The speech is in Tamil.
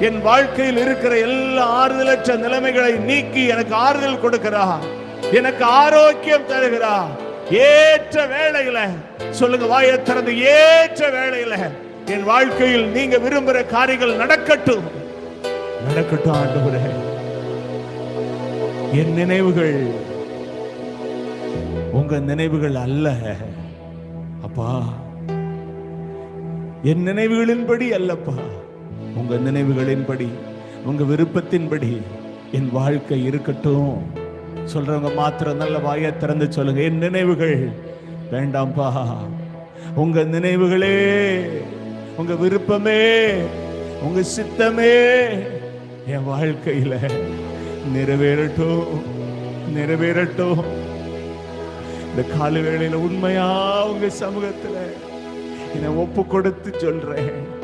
என் வாழ்க்கையில் இருக்கிற எல்லா ஆறுதலற்ற நிலைமைகளை நீக்கி எனக்கு ஆறுதல் கொடுக்கிறா. எனக்கு ஆரோக்கியம் தருகிறா. ஏற்ற வேலையில சொல்லுங்க வாயை திறந்து ஏற்ற வேலையில என் வாழ்க்கையில் நீங்க விரும்புகிற காரியங்கள் நடக்கட்டும். நடக்கட்டும் ஆண்டு என் நினைவுகள் உங்க நினைவுகள் அல்ல. அப்பா என் நினைவுகளின்படி அல்லப்பா. உங்கள் நினைவுகளின்படி உங்கள் விருப்பத்தின்படி என் வாழ்க்கை இருக்கட்டும். சொல்கிறவங்க மாத்திரம் நல்ல வாயை திறந்து சொல்லுங்க என் நினைவுகள் வேண்டாம்ப்பா உங்கள் நினைவுகளே உங்க விருப்பமே உங்கள் சித்தமே என் வாழ்க்கையில் நிறைவேறட்டும் நிறைவேறட்டும். இந்த கால வேளையில் உண்மையா உங்க சமூகத்தில் என்னை ஒப்பு கொடுத்து சொல்றேன்.